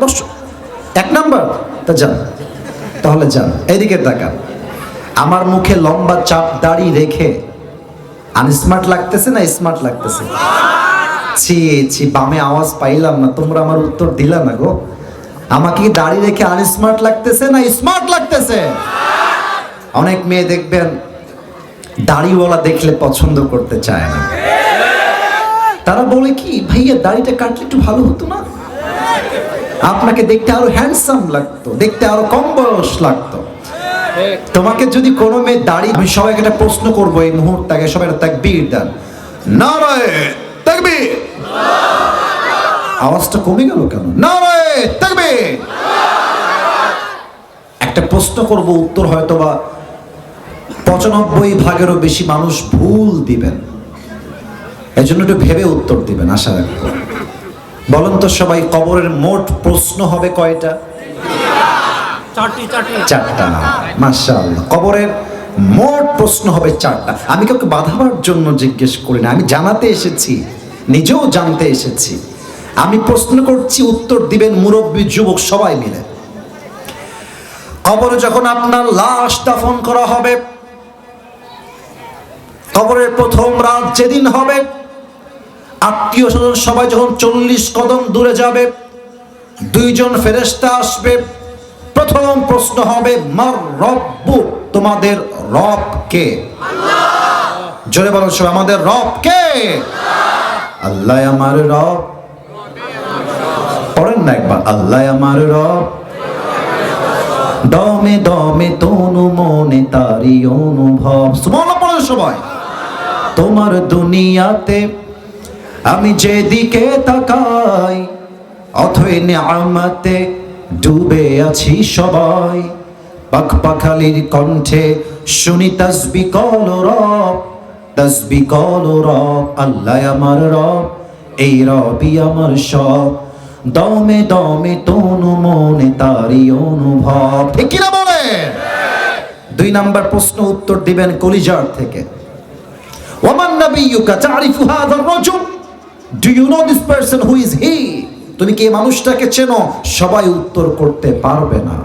বস। এক নাম্বার, তা যান। তাহলে যান এদিকে আমার মুখে লম্বা চাপ দাড়ি রেখে লাগতেছে না স্মার্ট লাগতেছে? ছি ছি, বামে আওয়াজ পাইলাম না, তোমরা আমার উত্তর দিলা না গো। আমাকে কি দাড়ি রেখে আনস্মার্ট লাগতেছে না স্মার্ট লাগতেছে? অনেক মেয়ে দেখবেন, দাড়িওয়ালা দেখলে পছন্দ করতে চায় না। তারা বলে কি, ভাইয়া, দাড়িটা কাটলে একটু ভালো হতো না? আপনাকে দেখতে আরও হ্যান্ডসাম লাগতো, দেখতে আরও কম বয়স লাগতো। তোমাকে যদি কোনো মেয়ে দাড়ি, আমি সবাইকে একটা প্রশ্ন করব এই মুহূর্তে আগে, সবাই তাকবীর দেন। তাকবীর! আওয়াজটা কমে গেল কেন? তাকবীর! একটা প্রশ্ন করব, উত্তর হয়তো বা পঁচানব্বই ভাগেরও বেশি মানুষ ভুল দিবেন। এই জন্য একটু ভেবে উত্তর দিবেন আশা রাখব বলেন তো সবাই কবরের মোট প্রশ্ন হবে কয়টা? চারটি। মাশাআল্লাহ। কবরের মোট প্রশ্ন হবে চারটা। আমি কাউকে বাধাবার জন্য জিজ্ঞেস করি না আমি জানাতে এসেছি নিজেও জানতে এসেছি। আমি প্রশ্ন করছি উত্তর দিবেন মুরব্বী যুবক সবাই মিলে। কবরে যখন আপনার লাশ দাফন করা হবে কবরের প্রথম রাত যেদিন হবে আত্মীয় স্বজন সবাই যখন চল্লিশ কদম দূরে যাবে দুইজন ফেরেস্তা আসবে প্রথম প্রশ্ন হবে মার রব্বু তোমাদের রব কে? জোরে বলো সবাই আমাদের রব কে? আল্লাহ। আমার রব। পড়েন না একবার আল্লাহ আমার রব। দমে দমে তনু মনে তারি অনুভব। পড়েন সবাই। তোমার দুনিয়াতে আমি যেদিকে তাকাই, অথই নিয়ামতে ডুবে আছি সবাই। পাখ পাখালির কণ্ঠে শুনি তসবি কল রব, তসবি কল রব, আল্লাহ আমার রব, এই রবি আমার সব। দমে দমে তনু মনে তারি অনুভব। ঠিক কিনা বলে দুই নাম্বার প্রশ্ন উত্তর দিবেন কলিজার থেকে। ওমান নাবিয়ুকা তারিফু হাদার রাজুল। Do you know this person who is he তুমি কি এই মানুষটাকে চেনো? সবাই উত্তর করতে পারবে না।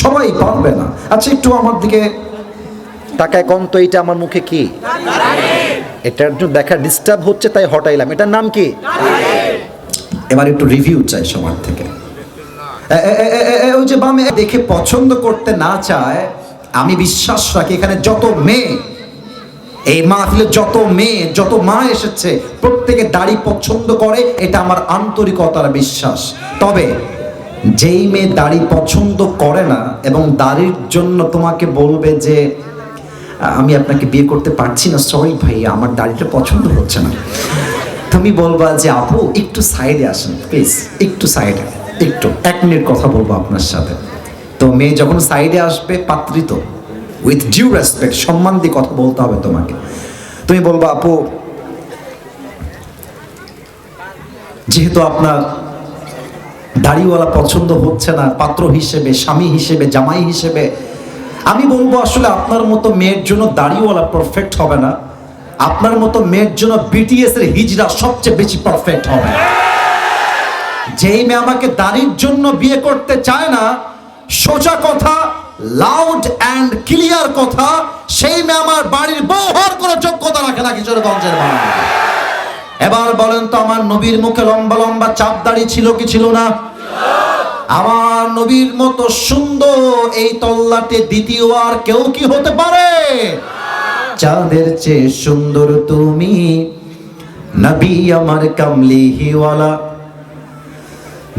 সবাই পারবে না। আচ্ছা একটু আমার দিকে টাকায় কম তো এইটা আমার মুখে কি? এটার জন্য দেখা ডিস্টার্ব হচ্ছে, তাই হটাইলাম। এটার নাম কি? এবার একটু রিভিউ চাই সবার থেকে। ওই যে বামে দেখে পছন্দ করতে না চায়, আমি বিশ্বাস রাখি, এখানে যত মেয়ে এই মাহফিলে যত মেয়ে, যত মা এসেছে, প্রত্যেকে দাড়ি পছন্দ করে, এটা আমার আন্তরিকতার বিশ্বাস। তবে যেই মেয়ে দাড়ি পছন্দ করে না এবং দাড়ির জন্য তোমাকে বলবে যে, আমি আপনাকে বিয়ে করতে পারছি না সরি ভাই, আমার দাড়িটা পছন্দ হচ্ছে না। তুমি বলবা যে, আপু, একটু সাইডে আসেন প্লিজ একটু সাইডে, একটু, এক মিনিট কথা বলব আপনার সাথে। তো মেয়ে যখন সাইডে আসবে পাত্রিত উইথ ডিউ রেসপেক্ট সম্মান দিয়ে কথা বলতে হবে তোমাকে। তুমি বলবা, আপু, যেহেতু আপনার দাড়িওয়ালা পছন্দ হচ্ছে না, পাত্র হিসেবে, স্বামী হিসেবে, জামাই হিসেবে, আমি বলব আসলে আপনার মতো মেয়ের জন্য দাড়িওয়ালা পারফেক্ট হবে না। আপনার মতো মেয়ের জন্য বিটিএস এর হিজরা সবচেয়ে বেশি পারফেক্ট হবে। যেই মেয়ে আমাকে দাড়ির জন্য বিয়ে করতে চায় না, সোজা কথা লাউড অ্যান্ড ক্লিয়ার কথা, সেই মেয়ে আমার বাড়ির বউ হওয়ার কোনো যোগ্যতা রাখে না কিশোরগঞ্জের বাড়ি এবার বলেন তো, আমার নবীর মুখে লম্বা লম্বা চাপ দাড়ি ছিল কি ছিল না? আমার নবীর মতো সুন্দর এই তল্লাটে দ্বিতীয় আর কেউ কি হতে পারে? চাঁদের চেয়ে সুন্দর তুমি, নবী আমার কামলি হিওয়ালা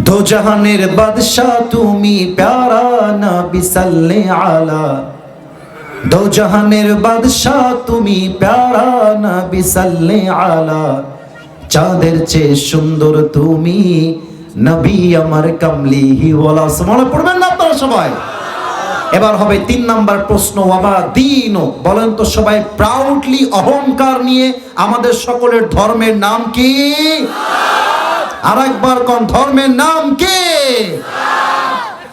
দো জাহানের বাদশাহ তুমি প্যারা নবী সাল্লে আলা। দো জাহানের বাদশাহ তুমি প্যারা নবী সাল্লে আলা। চাঁদের চেয়ে সুন্দর তুমি নবী আমার কামলি হিওয়ালা সমানে পড়বেন না আপনারা সবাই? এবার হবে তিন নাম্বার প্রশ্ন বাবা দিন? বলেন তো সবাই প্রাউডলি অহংকার নিয়ে আমাদের সকলের ধর্মের নাম কি? আর একবার কোন ধর্মের নাম কি?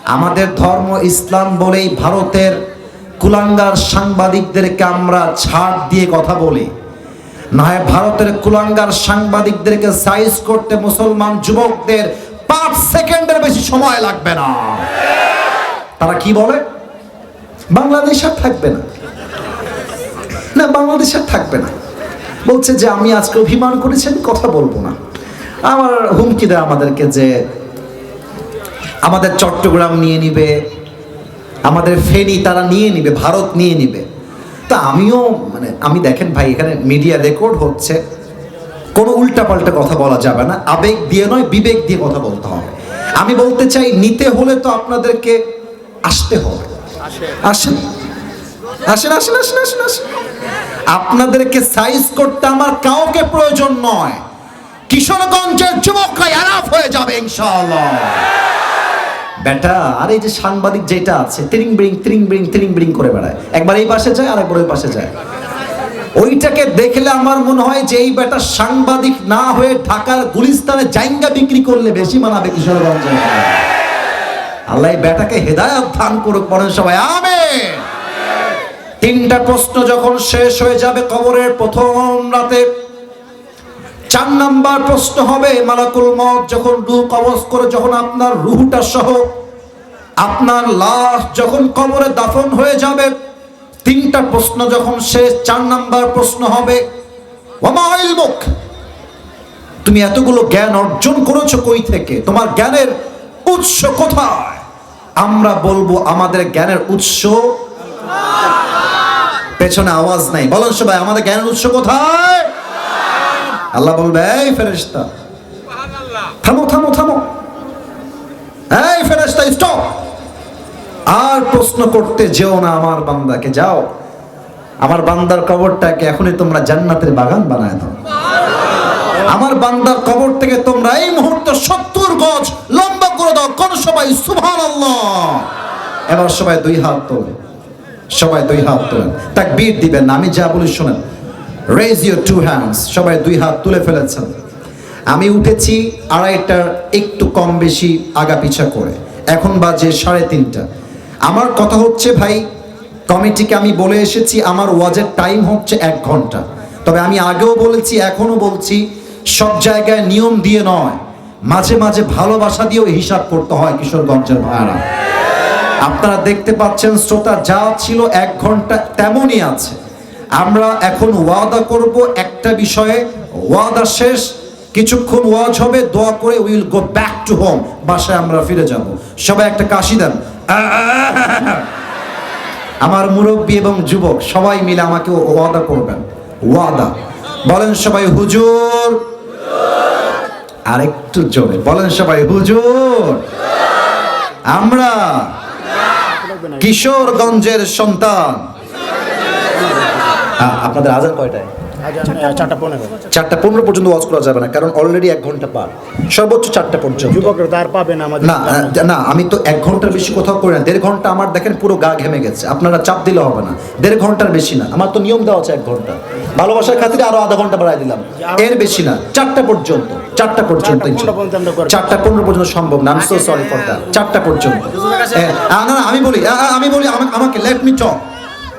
আমাদের ধর্ম ইসলাম বলেই ভারতের কুলাঙ্গার সাংবাদিকদেরকে আমরা ছাড় দিয়ে কথা বলি। না হয় ভারতের কুলাঙ্গার সাংবাদিকদেরকে সাইজ করতে মুসলমান যুবকদের পাঁচ সেকেন্ডের বেশি সময় লাগবে না। তারা কি বলে? বাংলাদেশ আর থাকবে না। না, বাংলাদেশ আর থাকবে না। বলছে যে, আমি আজকে অভিমান করেছি, আমি কথা বলব না। আমার হুমকি দেয় আমাদেরকে যে আমাদের চট্টগ্রাম নিয়ে নিবে, আমাদের ফেনী তারা নিয়ে নিবে, ভারত নিয়ে নিবে। তা আমিও মানে আমি দেখেন ভাই, এখানে মিডিয়া রেকর্ড হচ্ছে। কোনো উল্টাপাল্টা কথা বলা যাবে না। আবেগ দিয়ে নয়, বিবেক দিয়ে কথা বলতে হবে। আমি বলতে চাই, নিতে হলে তো আপনাদেরকে আসতে হবে। আসেন। আসেন আসেন আসেন আসেন আসেন। আপনাদেরকে সাইজ করতে আমার কাউকে প্রয়োজন নয়। কিশোরগঞ্জের যুবকরা এরাফ হয়ে যাবে, ইনশাআল্লাহ। বেটা, আর এই যে সাংবাদিক যেটা আছে, তিরিং বিরিং তিরিং বিরিং তিরিং বিরিং করে বেড়ায়। একবার এই পাশে যায় আর একবার ওই পাশে যায়। ওইটাকে দেখলে আমার মনে হয় যে এই বেটা সাংবাদিক না হয়ে ঢাকার গুলিস্তানে জাইঙ্গা বিক্রি করলে বেশি মানাবে কিশোরগঞ্জে। আল্লাহ বেটাকে হেদায়ত দান করুক বলেন সবাই, আমেন। তিনটা প্রশ্ন যখন শেষ হয়ে যাবে কবরের প্রথম রাতে চার নাম্বার প্রশ্ন হবে, মালাকুল মত যখন রুহ কবজ করে, যখন আপনার রুহটা সহ আপনার লাশ যখন কবরে দাফন হয়ে যাবে, তিনটা প্রশ্ন যখন শেষ, চার নাম্বার প্রশ্ন হবে তুমি এতগুলো জ্ঞান অর্জন করেছ কই থেকে? তোমার জ্ঞানের উৎস কোথায়? আমরা বলব, আমাদের জ্ঞানের উৎস পেছনে আওয়াজ নাই। বলেন সবাই, আমাদের জ্ঞানের উৎস কোথায়? আল্লাহ বলবে, এই ফেরেশতা, থামো থামো থামো। এই ফেরেশতা স্টপ আর প্রশ্ন করতে যেও না আমার বান্দাকে, যাও। আমার বান্দার কবরটাকে এখনই তোমরা জান্নাতের বাগান বানায় দাও। আমার বান্দার কবর থেকে তোমরা এই মুহূর্তে সত্তর গজ লম্বা করে দাও, কোন সবাই সুভান এবার সবাই দুই হাত তোলে সবাই দুই হাত তোলেন। তাক বীর দিবেন আমি যা বলি শোনেন। রেজ ইউর টু হ্যান্ডস সবাই দুই হাত তুলে ফেলেছেন। আমি উঠেছি আড়াইটার একটু কম বেশি আগা পিছা করে। এখন বাজে সাড়ে তিনটা। আমার কথা হচ্ছে ভাই, কমিটিকে আমি বলে এসেছি, আমার ওয়াজের টাইম হচ্ছে এক ঘণ্টা। তবে আমি আগেও বলেছি এখনও বলছি, সব জায়গায় নিয়ম দিয়ে নয়। মাঝে মাঝে ভালোবাসা দিয়েও হিসাব করতে হয় কিশোরগঞ্জের ভাইয়ারা। আপনারা দেখতে পাচ্ছেন, শ্রোতা, যা ছিল এক ঘণ্টা তেমনই আছে। আমরা এখন ওয়াদা করব একটা বিষয়ে। ওয়াদা শেষ, কিছুক্ষণ ওয়াজ হবে, দোয়া করে will go back to home বাসায় আমরা ফিরে যাব। সবাই একটা কাশি দেন। আমার মুরব্বী এবং যুবক, সবাই মিলে আমাকে ওয়াদা করবেন। ওয়াদা। বলেন সবাই হুজুর। আরেকটু জোরে। বলেন সবাই হুজুর। আমরা কিশোরগঞ্জের সন্তান। আপনাদের আজান কয়টায়? চারটা পনেরো। পর্যন্ত ওয়াজ করা যাবে না কারণ অলরেডি এক ঘণ্টা পার। সর্বোচ্চ চারটা পর্যন্ত। যুবকরা তার পাবে না আমাদের না না আমি তো এক ঘণ্টার বেশি কোথাও করি না। দেড় ঘণ্টা আমার দেখেন পুরো গা ঘেমে গেছে। আপনারা চাপ দিলে হবে না। দেড় ঘণ্টার বেশি না। আমার তো নিয়ম দেওয়া আছে এক ঘণ্টা। ভালোবাসার খাতিরে আরও আধা ঘণ্টা বাড়াই দিলাম। এর বেশি না। চারটা পর্যন্ত। চারটা পর্যন্ত চারটা পনেরো পর্যন্ত সম্ভব না। আমি সো সরি ফর দ্যাট চারটা পর্যন্ত। না না, আমি বলি আমি বলি আমাকে আমাকে লেট মি টক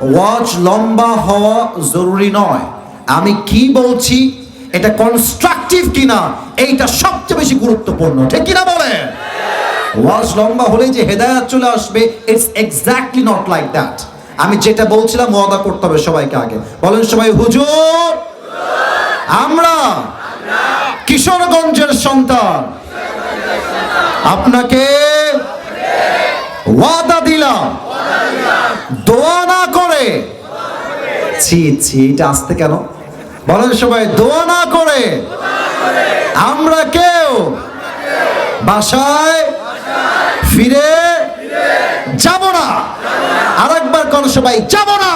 ওয়াচ লম্বা হওয়া জরুরি নয়। আমি কি বলছি? এটা কনস্ট্রাকটিভ কিনা? এইটা সবচেয়ে বেশি গুরুত্বপূর্ণ। ঠিক কিনা বলেন? ওয়াজ লম্বা হলে যে হেদায়াত চলে আসবে it's exactly not like that আমি যেটা বলছিলাম, ওয়াদা করতে হবে সবাইকে আগে। বলেন সবাই, হুজুর, আমরা কিশোরগঞ্জের সন্তান। আপনাকে ওয়াদা দিলাম। দোয়া করে। ছি ছি, এটা আসতে কেন? বলেন সবাই, দোয়া না করে। আমরা কেউ বাসায় ফিরে যাব না। আরেকবার কোন সবাই, যাব না।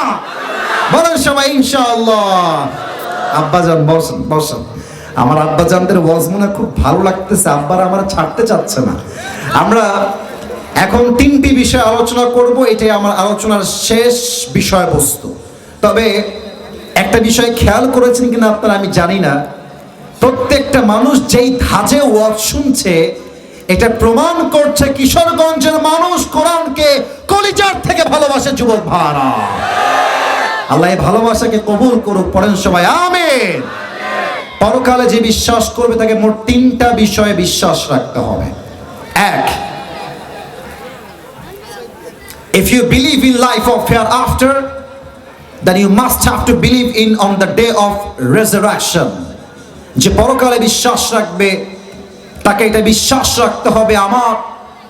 বলেন সবাই, ইনশাআল্লাহ। আব্বাজান, বসেন বসেন। আমার আব্বাজানদের ওয়াজ মনে খুব ভালো লাগতেছে, আব্বার আমার ছাড়তে চাচ্ছে না। আমরা এখন তিনটি বিষয় আলোচনা করব, এটাই আমার আলোচনার শেষ বিষয়বস্তু। তবে একটা বিষয় খেয়াল করেছেন কিনা আপনারা আমি জানি না। প্রত্যেকটা মানুষ যেই ধাজে ওয়াজ শুনছে, এটা প্রমাণ করছে কিশোরগঞ্জের মানুষ কোরআনকে কলিজার থেকে ভালোবাসে যুবক ভাড়া আল্লাহ ভালোবাসাকে কবুল করুক, পড়েন সবাই, আমিন। পরকালে যে বিশ্বাস করবে, তাকে মোট তিনটা বিষয়ে বিশ্বাস রাখতে হবে। এক If you believe in life of hereafter, then you must have to believe in on the day of resurrection. যে পরকালে বিশ্বাস রাখবে তাকে এটা বিশ্বাস রাখতে হবে আমার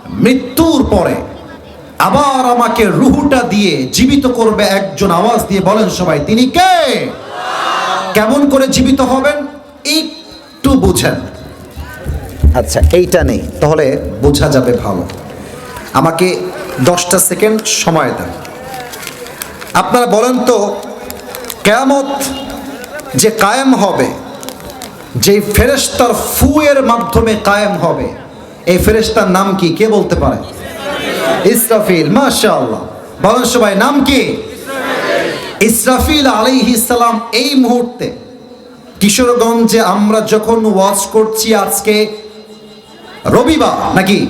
মৃত্যুর পরে। আবার আমাকে রুহুটা দিয়ে জীবিত করবে একজন আওয়াজ দিয়ে বলেন সবাই তিনি কে? কেমন করে জীবিত হবেন? একটু বুঝেন। আচ্ছা এইটা নেই তাহলে বোঝা যাবে ভালো। আমাকে দশটা সেকেন্ড সময় দেন। আপনারা বলেন তো কেয়ামত যে কায়েম হবে যে ফেরেস্তার ফুয়ের মাধ্যমে কায়েম হবে এই ফেরেস্তার নাম কি? কে বলতে পারে? ইসরাফিল মাশাআল্লাহ। বলেন সবাই নাম কি? ইসরাফিল। আলাইহিস সালাম এই মুহূর্তে কিশোরগঞ্জে আমরা যখন ওয়াচ করছি আজকে রবিবার নাকি?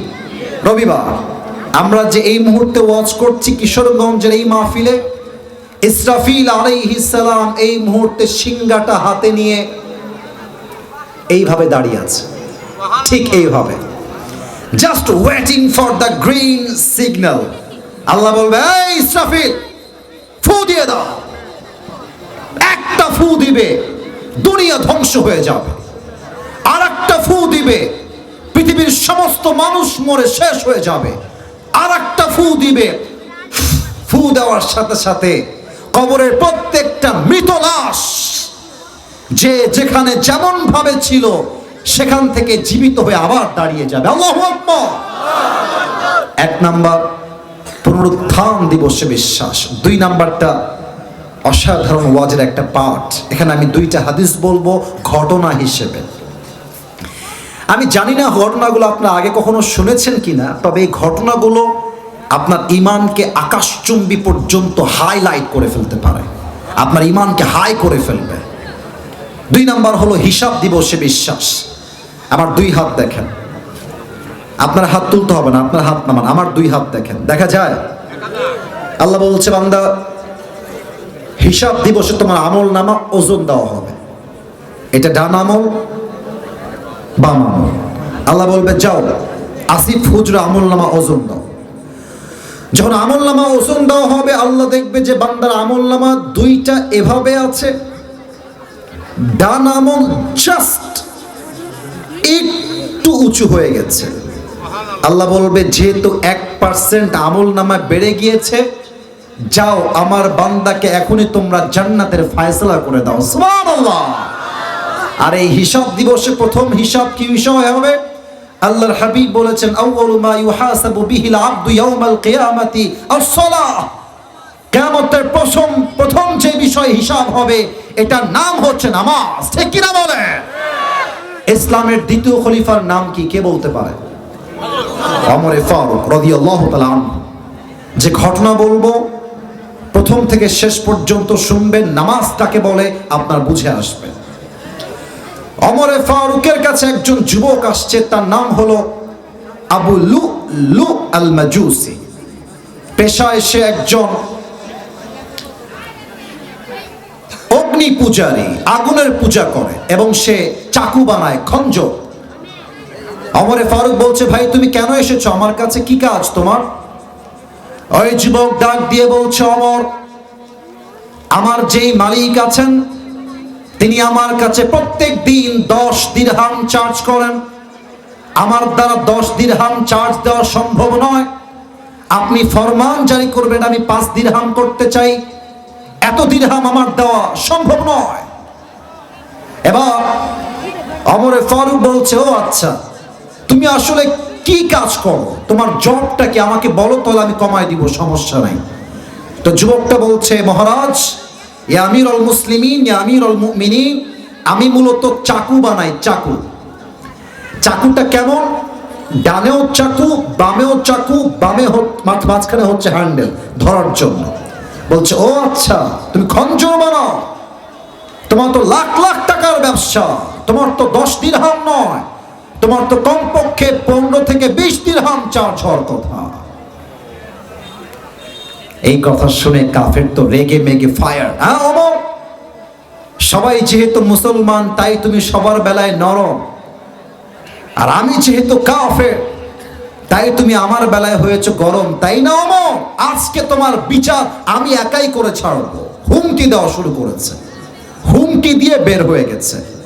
রবিবার। আমরা যে এই মুহূর্তে ওয়াচ করছি কিশোরগঞ্জের এই মাহফিলে, ইসরাফিল সালাম এই মুহূর্তে সিংগাটা হাতে নিয়ে এইভাবে দাঁড়িয়ে আছে। ঠিক এইভাবে। Just waiting for the green signal Allah বলবে, এই ইসরাফিল, ফু দিয়ে দাও। একটা ফু দিবে, দুনিয়া ধ্বংস হয়ে যাবে। আর একটা ফু দিবে, পৃথিবীর সমস্ত মানুষ মরে শেষ হয়ে যাবে। আর একটা ফু দিবে। ফু দেওয়ার সাথে সাথে কবরের প্রত্যেকটা মৃত লাশ যে যেখানে যেমন ভাবে ছিল, সেখান থেকে জীবিত হয়ে আবার দাঁড়িয়ে যাবে। আল্লাহ এক নাম্বার পুনরুত্থান দিবসে বিশ্বাস। দুই নাম্বারটা অসাধারণ ওয়াজের একটা পাঠ। এখানে আমি দুইটা হাদিস বলব ঘটনা হিসেবে। আমি জানি না ঘটনাগুলো আপনার আগে কখনো শুনেছেন কিনা, তবে এই ঘটনাগুলো আপনার ইমানকে আকাশচুম্বী পর্যন্ত হাইলাইট করে ফেলতে পারে। আপনার ইমানকে হাই করে ফেলবে। দুই নাম্বার হলো হিসাব দিবসে বিশ্বাস। আমার দুই হাত দেখেন। আপনার হাত তুলতে হবে না, আপনার হাত নামান, আমার দুই হাত দেখেন। দেখা যায়, আল্লাহ বলছে, বান্দা, হিসাব দিবসে তোমার আমল নামা ওজন দেওয়া হবে। এটা ডান আমল বাম আমল আল্লাহ বলবে, যাও, আসিফ হুজরা আমল নামা ওজন দাও। যখন আমল নামা ওজন দেওয়া হবে, আল্লাহ দেখবে যে বান্দার আমল নামা দুইটা এভাবে আছে। ডান আমল জাস্ট একটু উঁচু হয়ে গেছে। আল্লাহ বলবে, যেহেতু এক পার্সেন্ট আমল নামা বেড়ে গিয়েছে, যাও, আমার বান্দাকে এখনই তোমরা জান্নাতের ফায়সলা করে দাও। সুবহানাল্লাহ। আর এই হিসাব দিবসে প্রথম হিসাব কি বিষয় হবে? আল্লাহর হাবিব বলেছেন আউয়ালু মা ইউহাসাবু বিহিল আবদু ইয়াউমাল কিয়ামাতি আস-সালাহ। কিয়ামতের প্রথম প্রথম যে বিষয় হিসাব হবে, এটার নাম হচ্ছে নামাজ। ঠিক কি না বলে ইসলামের দ্বিতীয় খলিফার নাম কি? কে বলতে পারে? অমরে ফারুক রাদিয়াল্লাহু তাআলা আনহু। যে ঘটনা বলব, প্রথম থেকে শেষ পর্যন্ত শুনবেন নামাজ কাকে বলে আপনার বুঝে আসবে অমরে ফারুকের কাছে একজন যুবক আসছে, তার নাম হলো আবু লু লু আল মাজুসি পেশায় সে একজন অগ্নি পূজারী, আগুনের পূজা করে এবং সে চাকু বানায়, খঞ্জ। অমরে ফারুক বলছে, ভাই, তুমি কেন এসেছ? আমার কাছে কি কাজ তোমার? ওই যুবক ডাক দিয়ে বলছে, অমর, আমার যেই মালিক আছেন তিনি আমার কাছে প্রত্যেক দিন দশ দিরহাম চার্জ করেন। আমার দ্বারা দশ দিরহাম চার্জ দেওয়া সম্ভব নয়। আপনি ফরমান জারি করবেন, আমি পাঁচ দিরহাম করতে চাই। এত দিরহাম আমার দেওয়া সম্ভব নয়। এবার অমরে ফারুক বলছে, ও আচ্ছা তুমি আসলে কি কাজ করো? তোমার জবটা কি আমাকে বলো, তাহলে আমি কমাই দিব, সমস্যা নাই। তো যুবকটা বলছে, মহারাজ আমির অল মুসলিমিন আমির অল মুমিনিন, আমি মূলত চাকু বানাই, চাকু। চাকুটা কেমন? ডানেও চাকু, বামেও চাকু, বামে মাঝ- মাঝখানে হচ্ছে হ্যান্ডেল ধরার জন্য। বলছে, ও আচ্ছা তুমি খঞ্জর বানাও। তোমার তো লাখ লাখ টাকার ব্যবসা, তোমার তো দশ দিন হাম নয়, তোমার তো কমপক্ষে পনেরো থেকে বিশ দিন হাম চার্জ হওয়ার কথা। এই কথা শুনে কাফের তো রেগে মেগে ফায়ার। হ্যাঁ ওমর সবাই যেহেতু মুসলমান, তাই তুমি সবার বেলায় নরম। আর আমি যেহেতু কাফের, তাই তুমি আমার বেলায় হয়েছে গরম। তাই না, অমর? আজকে তোমার বিচার আমি একাই করে ছাড়বো। হুমকি দেওয়া শুরু করেছে। হুমকি দিয়ে বের হয়ে গেছে।